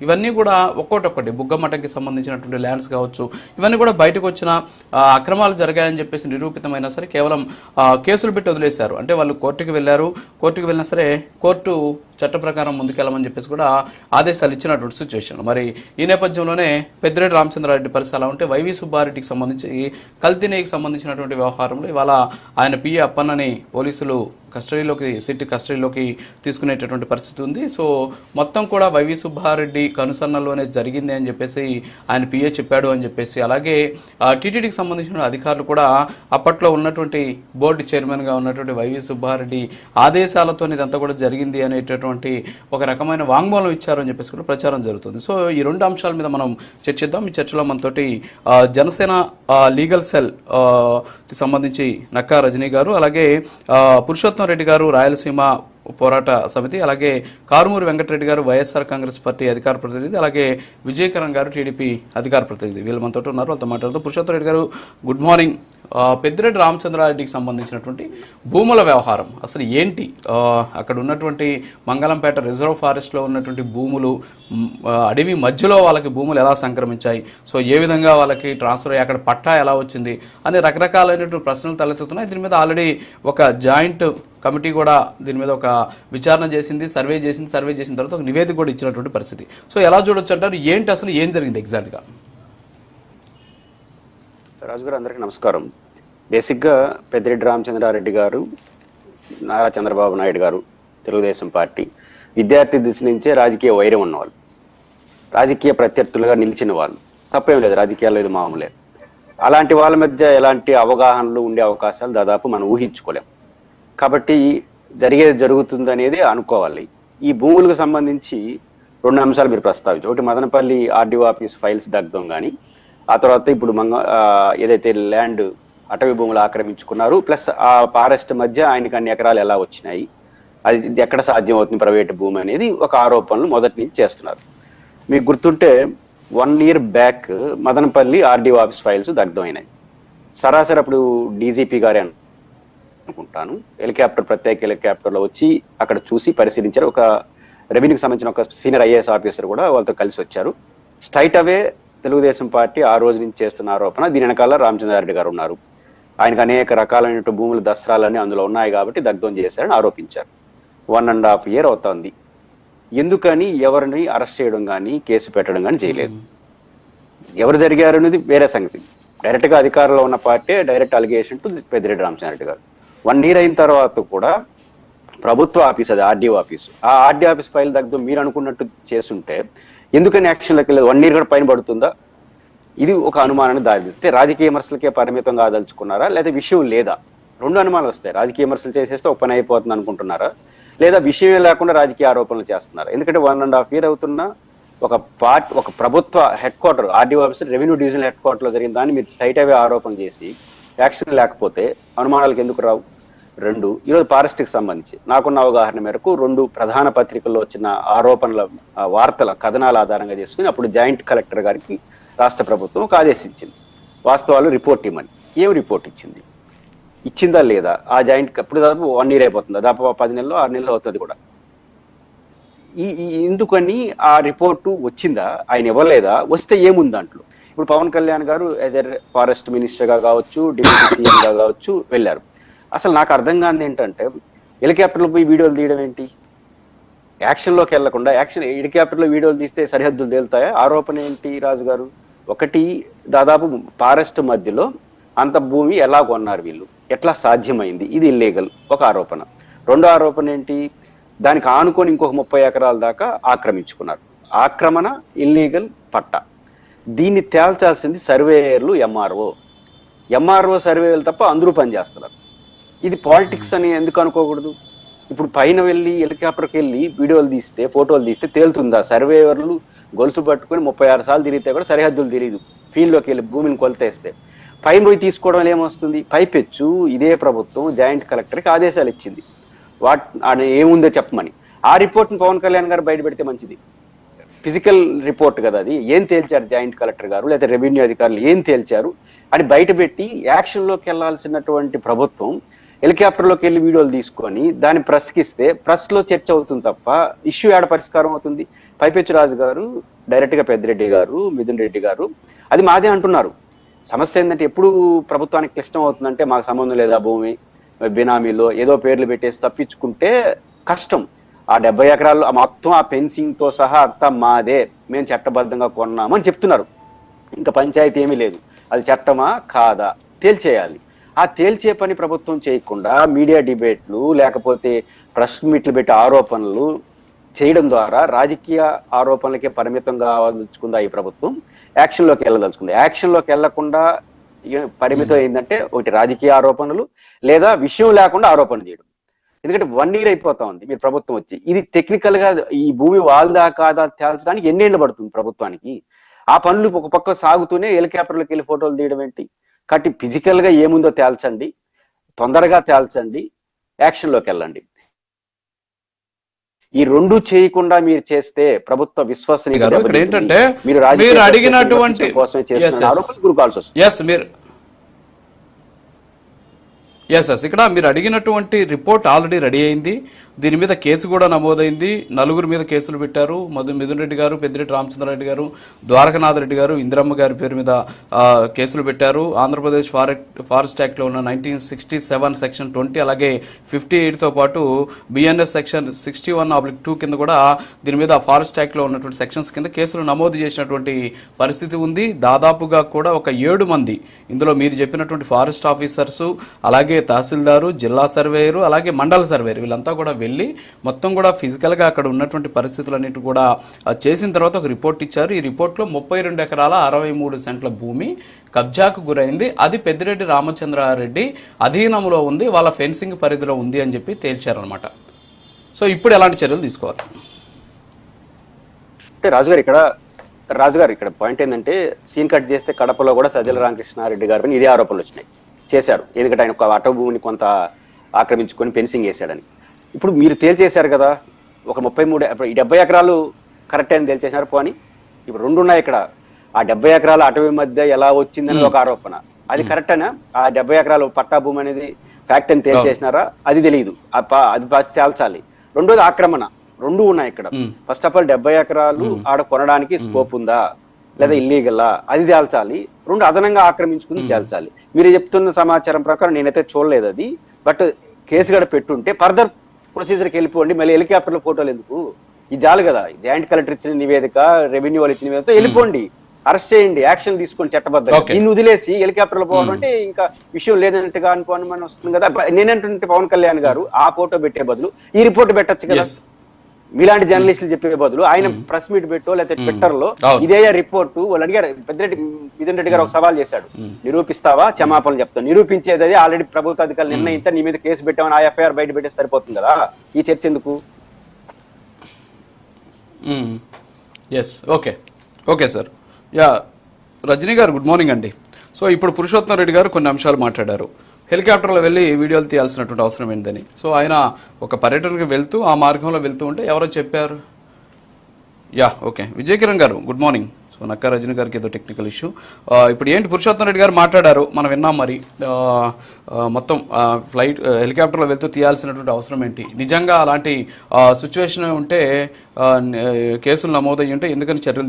ఇవన్నీ కూడా ఒక్కోటొక్కటి. బుగ్గమఠంకి సంబంధించినటువంటి ల్యాండ్స్ కావచ్చు ఇవన్నీ కూడా బయటకు వచ్చిన అక్రమాలు జరిగాయని చెప్పేసి నిరూపితమైనా సరే కేవలం కేసులు పెట్టి వదిలేశారు. అంటే వాళ్ళు కోర్టుకు వెళ్ళారు. కోర్టుకు వెళ్ళినా సరే కోర్టు చట్ట ప్రకారం ముందుకెళ్ళమని చెప్పేసి కూడా ఆదేశాలు ఇచ్చినటువంటి సిచ్యువేషన్ మరి ఈ నేపథ్యంలోనే పెద్దిరెడ్డి రామచంద్రారెడ్డి పరిస్థితి అలా ఉంటే వైవి సుబ్బారెడ్డికి సంబంధించి కల్తీనేకి సంబంధించినటువంటి వ్యవహారంలో ఇవాళ ఆయన పిఏ అప్పన్నని పోలీసులు కస్టడీలోకి సిటీ కస్టడీలోకి తీసుకునేటటువంటి పరిస్థితి ఉంది. సో మొత్తం కూడా వైవి సుబ్బారెడ్డి కనుసన్నలోనే జరిగింది అని చెప్పేసి ఆయన పిఏ చెప్పాడు అని చెప్పేసి అలాగే టీటీడీకి సంబంధించిన అధికారులు కూడా అప్పట్లో ఉన్నటువంటి బోర్డు చైర్మన్గా ఉన్నటువంటి వైవి సుబ్బారెడ్డి ఆదేశాలతో ఇదంతా కూడా జరిగింది అనేటటువంటి ఒక రకమైన వాంగ్మూలం ఇచ్చారని చెప్పేసి కూడా ప్రచారం జరుగుతుంది. సో ఈ రెండు అంశాల మీద మనం చర్చిద్దాం. ఈ చర్చలో మనతోటి జనసేన లీగల్ సెల్కి సంబంధించి నక్కా రజనీ గారు అలాగే పురుషోత్తం రెడ్డి గారు రాయలసీమ పోరాట సమితి అలాగే కారుమూరి వెంకటరెడ్డి గారు వైఎస్ఆర్ కాంగ్రెస్ పార్టీ అధికార ప్రతినిధి అలాగే విజయకరణ్ గారు టీడీపీ అధికార ప్రతినిధి. వీళ్ళు మనతో ఉన్నారు వాళ్ళతో మాట్లాడుతూ పురుషోత్తం రెడ్డి గారు గుడ్ మార్నింగ్. పెద్దిరెడ్డి రామచంద్రారెడ్డికి సంబంధించినటువంటి భూముల వ్యవహారం. అసలు ఏంటి? అక్కడ ఉన్నటువంటి మంగళంపేట రిజర్వ్ ఫారెస్ట్లో ఉన్నటువంటి భూములు అడవి మధ్యలో వాళ్ళకి భూములు ఎలా సంక్రమించాయి? సో ఏ విధంగా వాళ్ళకి ట్రాన్స్ఫర్ అయ్యి అక్కడ పట్టా ఎలా వచ్చింది? అనే రకరకాలైనటువంటి ప్రశ్నలు తలెత్తుతున్నాయి. దీని మీద ఆల్రెడీ ఒక జాయింట్ కమిటీ కూడా దీని మీద ఒక విచారణ చేసింది సర్వే చేసింది సర్వే చేసిన తర్వాత ఒక నివేదిక కూడా ఇచ్చినటువంటి పరిస్థితి. సో ఎలా చూడొచ్చు అంటారు? ఏంటి అసలు ఏం జరిగింది ఎగ్జాక్ట్గా? రాజు గారు అందరికీ నమస్కారం. బేసిక్గా పెద్దిరెడ్డి రామచంద్రారెడ్డి గారు నారా చంద్రబాబు నాయుడు గారు తెలుగుదేశం పార్టీ విద్యార్థి దిశ నుంచే రాజకీయ వైరం ఉన్నవాళ్ళు. రాజకీయ ప్రత్యర్థులుగా నిలిచిన వాళ్ళు. తప్పేం లేదు రాజకీయాల్లో ఇది మామూలే అలాంటి వాళ్ళ మధ్య ఎలాంటి అవగాహనలు ఉండే అవకాశాలు దాదాపు మనం ఊహించుకోలేం. కాబట్టి జరిగేది జరుగుతుంది అనేది అనుకోవాలి. ఈ భూములకు సంబంధించి రెండు అంశాలు మీరు ప్రస్తావించారు ఒకటి మదనపల్లి ఆర్డీఓ ఆఫీస్ ఫైల్స్ దగ్గం కానీ ఆ తర్వాత ఇప్పుడు మంగ ఏదైతే ల్యాండ్ అటవీ భూములు ఆక్రమించుకున్నారు. ప్లస్ ఆ ఫారెస్ట్ మధ్య ఆయనకి అన్ని ఎకరాలు ఎలా వచ్చినాయి? అది ఎక్కడ సాధ్యం అవుతుంది ప్రైవేట్ భూమి అనేది ఒక ఆరోపణలు మొదటి నుంచి చేస్తున్నారు. మీకు గుర్తుంటే one year back Madanapalle RDO office files దగ్ధమైనాయి. సరాసరి అప్పుడు డీజీపీ గారే అనుకుంటాను. హెలికాప్టర్ ప్రత్యేక హెలికాప్టర్లో వచ్చి అక్కడ చూసి పరిశీలించారు. ఒక రెవెన్యూకి సంబంధించిన ఒక సీనియర్ ఐఏఎస్ ఆఫీసర్ కూడా వాళ్ళతో కలిసి వచ్చారు. స్ట్రైట్ అవే తెలుగుదేశం పార్టీ ఆ రోజు నుంచి చేస్తున్న ఆరోపణ. దీని వెనకాల రామచంద్రారెడ్డి గారు ఉన్నారు. ఆయనకు అనేక రకాలైన భూముల దస్త్రాలన్నీ అందులో ఉన్నాయి కాబట్టి దగ్ధం చేశారని ఆరోపించారు. వన్ అండ్ హాఫ్ ఇయర్ అవుతోంది. ఎందుకని ఎవరిని అరెస్ట్ చేయడం కానీ కేసు పెట్టడం కానీ చేయలేదు. ఎవరు జరిగారు అనేది వేరే సంగతి. డైరెక్ట్గా అధికారంలో ఉన్న party direct allegation to Peddireddy Ramachandra Reddy గారు. వన్ ఇయర్ అయిన తర్వాత కూడా ప్రభుత్వ ఆఫీస్ అది ఆర్డీఓ ఆఫీస్. ఆ ఆర్డీఓ ఆఫీస్ ఫైల్ దగ్గర మీరు అనుకున్నట్టు చేస్తుంటే ఎందుకని యాక్షన్లోకి వెళ్ళదు వన్ ఇయర్ కూడా పైన పడుతుందా? ఇది ఒక అనుమానాన్ని దారితీస్తే రాజకీయ విమర్శలకే పరిమితం కాదలుచుకున్నారా? లేదా విషయం లేదా? రెండు అనుమానాలు వస్తాయి. రాజకీయ విమర్శలు చేసేస్తే ఒక పని అయిపోతుంది అనుకుంటున్నారా? లేదా విషయం లేకుండా రాజకీయ ఆరోపణలు చేస్తున్నారా? ఎందుకంటే వన్ అండ్ హాఫ్ ఇయర్ అవుతున్నా ఒక పార్ట్ ఒక ప్రభుత్వ head quarter RDO officer revenue division head క్వార్టర్లో జరిగిన దాన్ని మీరు స్ట్రైట్ అవే ఆరోపణ చేసి యాక్షన్ లేకపోతే అనుమానాలకు ఎందుకు రావు? రెండు ఈరోజు ఫారెస్ట్కి సంబంధించి నాకున్న అవగాహన మేరకు రెండు ప్రధాన పత్రికల్లో వచ్చిన ఆరోపణల వార్తల కథనాల ఆధారంగా చేసుకుని అప్పుడు జాయింట్ కలెక్టర్ గారికి రాష్ట్ర ప్రభుత్వం ఒక ఆదేశించింది. వాస్తవాలు రిపోర్ట్ ఇవ్వమని ఏం రిపోర్ట్ ఇచ్చింది? ఇచ్చిందా లేదా? ఆ జాయింట్ అప్పుడు దాదాపు వన్ ఇయర్ అయిపోతుంది. దాదాపు పది నెలలు ఆరు నెలలు అవుతుంది కూడా. ఈ ఎందుకని ఆ రిపోర్టు వచ్చిందా? ఆయన ఇవ్వలేదా? వస్తే ఏముంది దాంట్లో? ఇప్పుడు పవన్ కళ్యాణ్ గారు యాజ్ ఎ ఫారెస్ట్ మినిస్టర్గా కావచ్చు డిప్యూటీ సీఎంగా కావచ్చు వెళ్ళారు. అసలు నాకు అర్థం కాని ఏంటంటే హెలికాప్టర్లో పోయి వీడియోలు తీయడం ఏంటి? యాక్షన్లోకి వెళ్ళకుండా యాక్షన్ హెలికాప్టర్లో వీడియోలు తీస్తే సరిహద్దులు తేలుతాయా? ఆరోపణ ఏంటి రాజు గారు ఒకటి దాదాపు ఫారెస్ట్ మధ్యలో అంత భూమి ఎలా కొన్నారు వీళ్ళు? ఎట్లా సాధ్యమైంది? ఇది ఇల్లీగల్ ఒక ఆరోపణ. రెండో ఆరోపణ ఏంటి? దానికి ఆనుకొని ఇంకొక ముప్పై ఎకరాల దాకా ఆక్రమించుకున్నారు. ఆక్రమణ ఇల్లీగల్ పట్ట. దీన్ని తేల్చాల్సింది సర్వేయర్లు ఎంఆర్ఓ. ఎంఆర్ఓ సర్వేలు తప్ప అందరూ పనిచేస్తున్నారు ఇది పాలిటిక్స్ అని ఎందుకు అనుకోకూడదు? ఇప్పుడు పైన వెళ్ళి హెలికాప్టర్కి వెళ్ళి వీడియోలు తీస్తే ఫోటోలు తీస్తే తేలుతుందా? సర్వేవర్లు గొలుసు పట్టుకుని ముప్పై ఆరు సార్లు తిరిగితే కూడా సరిహద్దులు తెలియదు ఫీల్డ్లోకి వెళ్ళి భూమిని కొలతేస్తే. పైన పోయి తీసుకోవడం వల్ల ఏమొస్తుంది? పైపెచ్చు. ఇదే ప్రభుత్వం జాయింట్ కలెక్టర్కి ఆదేశాలు ఇచ్చింది. వాట్ అని ఏముందో చెప్పమని. ఆ రిపోర్ట్ని పవన్ కళ్యాణ్ గారు బయట పెడితే మంచిది. ఫిజికల్ రిపోర్ట్ కదా అది. ఏం తేల్చారు జాయింట్ కలెక్టర్ గారు? లేదా రెవెన్యూ అధికారులు ఏం తేల్చారు? అని బయటపెట్టి యాక్షన్లోకి వెళ్ళాల్సినటువంటి ప్రభుత్వం హెలికాప్టర్లోకి వెళ్ళి వీడియోలు తీసుకొని దాన్ని ప్రెస్కి ఇస్తే ప్రెస్లో చర్చ అవుతుంది తప్ప ఇష్యూ ఏడ పరిష్కారం అవుతుంది? పైపెచ్చు రాజు గారు డైరెక్ట్గా పెద్దిరెడ్డి గారు మిథున్ రెడ్డి గారు అది మాదే అంటున్నారు. సమస్య ఏంటంటే ఎప్పుడు ప్రభుత్వానికి క్లిష్టం అవుతుందంటే మాకు సంబంధం లేదా భూమి బినామీలో ఏదో పేర్లు పెట్టేసి తప్పించుకుంటే కష్టం. ఆ డెబ్బై ఎకరాలు ఆ మొత్తం ఆ ఫెన్సింగ్తో సహా అంతా మాదే. మేము చట్టబద్ధంగా కొన్నామని చెప్తున్నారు. ఇంకా పంచాయతీ ఏమీ లేదు. అది చట్టమా? కాదా? తేల్చేయాలి. ఆ తేల్చే పని ప్రభుత్వం చేయకుండా మీడియా డిబేట్లు లేకపోతే ప్రెస్ మీట్లు పెట్టి ఆరోపణలు చేయడం ద్వారా రాజకీయ ఆరోపణలకే పరిమితం కావాల్చుకుందా ఈ ప్రభుత్వం? యాక్షన్లోకి వెళ్ళదలుచుకుంది. యాక్షన్లోకి వెళ్ళకుండా వెళ్ళకుండా పరిమితం ఏంటంటే ఒకటి రాజకీయ ఆరోపణలు లేదా విషయం లేకుండా ఆరోపణ చేయడం. ఎందుకంటే వన్ ఇయర్ అయిపోతా ఉంది మీరు ప్రభుత్వం వచ్చి. ఇది టెక్నికల్గా ఈ భూమి వాళ్ళదా కాదా తేల్చడానికి ఎన్నేళ్ళు పడుతుంది ప్రభుత్వానికి? ఆ పనులు ఒక పక్క సాగుతూనే హెలికాప్టర్లకు వెళ్ళి ఫోటోలు తీయడం ఏంటి? కాబట్టి ఫిజికల్గా ఏముందో తేల్చండి తొందరగా తేల్చండి యాక్షన్లోకి వెళ్ళండి ఈ రెండు చేయకుండా మీరు చేస్తే ప్రభుత్వ దెబ్బతింటుంది. ఏంటంటే మీరు అడిగినటువంటి- కోసమే Yes, చేస్తున్న yes. ఆరోపణలు గురికాల్సి వస్తుంది ఎస్ ఎస్ ఇక్కడ మీరు అడిగినటువంటి రిపోర్ట్ ఆల్రెడీ రెడీ అయింది. దీని మీద కేసు కూడా నమోదైంది. నలుగురు మీద కేసులు పెట్టారు. మధు మిథున్ రెడ్డి గారు పెద్దిరెడ్డి రామచంద్రారెడ్డి గారు ద్వారకనాథ్ రెడ్డి గారు ఇందిరమ్మ గారి పేరు మీద కేసులు పెట్టారు. ఆంధ్రప్రదేశ్ ఫారెస్ట్ ఫారెస్ట్ యాక్ట్లో ఉన్న nineteen sixty seven section twenty అలాగే ఫిఫ్టీ తో పాటు BNS section sixty one oblique two కింద కూడా దీని మీద ఫారెస్ట్ యాక్ట్లో ఉన్నటువంటి సెక్షన్స్ కింద కేసులు నమోదు చేసినటువంటి పరిస్థితి ఉంది. దాదాపుగా కూడా ఒక ఏడు మంది ఇందులో మీరు చెప్పినటువంటి ఫారెస్ట్ ఆఫీసర్స్ అలాగే తహసీల్దారు జిల్లా సర్వేయరు అలాగే మండల సర్వేయరు వీళ్ళంతా కూడా వెళ్ళి మొత్తం కూడా ఫిజికల్గా అక్కడ ఉన్నటువంటి పరిస్థితులన్నిటి కూడా చేసిన తర్వాత ఒక రిపోర్ట్ ఇచ్చారు. ఈ రిపోర్ట్లో ముప్పై రెండు ఎకరాల అరవై మూడు సెంట్ల భూమి కబ్జాకు గురైంది. అది పెద్దిరెడ్డి రామచంద్రారెడ్డి అధీనంలో ఉంది వాళ్ళ ఫెన్సింగ్ పరిధిలో ఉంది అని చెప్పి తేల్చారనమాట సో ఇప్పుడు ఎలాంటి చర్యలు తీసుకోవాలి? అంటే రాజుగారు ఇక్కడ రాజుగారు ఇక్కడ పాయింట్ ఏంటంటే సీన్ కట్ చేస్తే కడపలో కూడా సజ్జల రామకృష్ణారెడ్డి గారి పైన ఇదే ఆరోపణలు వచ్చినాయి. చేశారు ఎందుకంటే ఆయన ఒక అటవ భూమిని కొంత ఆక్రమించుకొని ఫెన్సింగ్ వేశాడని. ఇప్పుడు మీరు తేల్చేశారు కదా ఒక ముప్పై మూడు డెబ్బై ఎకరాలు కరెక్ట్ అని తేల్చేశారు పోని. ఇప్పుడు రెండు ఉన్నాయి ఇక్కడ. ఆ డెబ్బై ఎకరాల అటవీ మధ్య ఎలా వచ్చిందని ఒక ఆరోపణ. అది కరెక్టేనా ఆ డెబ్బై ఎకరాలు పట్టా భూమి అనేది ఫ్యాక్ట్ అని తేల్చేసినారా? అది తెలియదు. అది తేల్చాలి. రెండోది ఆక్రమణ. రెండు ఉన్నాయి ఇక్కడ. ఫస్ట్ ఆఫ్ ఆల్ డెబ్బై ఎకరాలు ఆడ కొనడానికి స్కోప్ ఉందా? లేదా ఇల్లీగలా అది తేల్చాలి. రెండు అదనంగా ఆక్రమించుకుని తేల్చాలి. మీరు చెప్తున్న సమాచారం ప్రకారం నేనైతే చూడలేదు అది. బట్ కేసు కూడా పెట్టుంటే ఫర్దర్ ప్రొసీజర్కి వెళ్ళిపోండి. మళ్ళీ హెలికాప్టర్ల ఫోటోలు ఎందుకు? ఇది చాలు కదా. జాయింట్ కలెక్టర్ ఇచ్చిన నివేదిక రెవెన్యూ వాళ్ళు ఇచ్చిన నివేదిక వెళ్ళిపోండి. అరెస్ట్ చేయండి. యాక్షన్ తీసుకొని చట్టబద్ధంగా. దీన్ని వదిలేసి హెలికాప్టర్లో పోవడం అంటే ఇంకా విషయం లేదన్నట్టుగా అనుకోని వస్తుంది కదా. నేనంటుంటే పవన్ కళ్యాణ్ గారు ఆ ఫోటో పెట్టే బదులు ఈ రిపోర్ట్ పెట్టొచ్చు కదా. మీలాంటి జర్నలిస్టులు చెప్పే బదులు ఆయన ప్రెస్ మీట్ పెట్టో లేకపోతే ట్విట్టర్లో. ఇదే రిపోర్టు వాళ్ళు అడిగారు పెద్దిరెడ్డి మిథున్ రెడ్డి గారు ఒక సవాల్ చేశాడు. నిరూపిస్తావా? క్షమాపణలు చెప్తావు నిరూపించేది ఆల్రెడీ ప్రభుత్వ అధికారులు నిర్ణయించా నీ మీద కేసు పెట్టామని ఆ ఎఫ్ఐఆర్ బయట పెట్టేసి సరిపోతుంది కదా? ఈ చర్చ ఎందుకు? Yes okay okay sir ya Rajani గారు గుడ్ మార్నింగ్ అండి. సో ఇప్పుడు పురుషోత్తం రెడ్డి గారు కొన్ని అంశాలు మాట్లాడారు. హెలికాప్టర్లో వెళ్ళి వీడియోలు తీయాల్సినటువంటి అవసరం ఏంటని సో ఆయన ఒక పర్యటనకు వెళ్తూ ఆ మార్గంలో వెళ్తూ ఉంటే ఎవరో చెప్పారు? Yeah okay. విజయ్ కిరణ్ గారు గుడ్ మార్నింగ్. సో నక్క రజనీ గారికి ఏదో టెక్నికల్ ఇష్యూ ఇప్పుడు ఏంటి పురుషోత్తం రెడ్డి గారు మాట్లాడారు మనం విన్నాం మరి. మొత్తం ఫ్లైట్ హెలికాప్టర్లో వెళ్తూ తీయాల్సినటువంటి అవసరం ఏంటి? నిజంగా అలాంటి సిచ్యువేషన్ ఉంటే కేసులు నమోదయ్యి ఉంటే ఎందుకని చర్యలు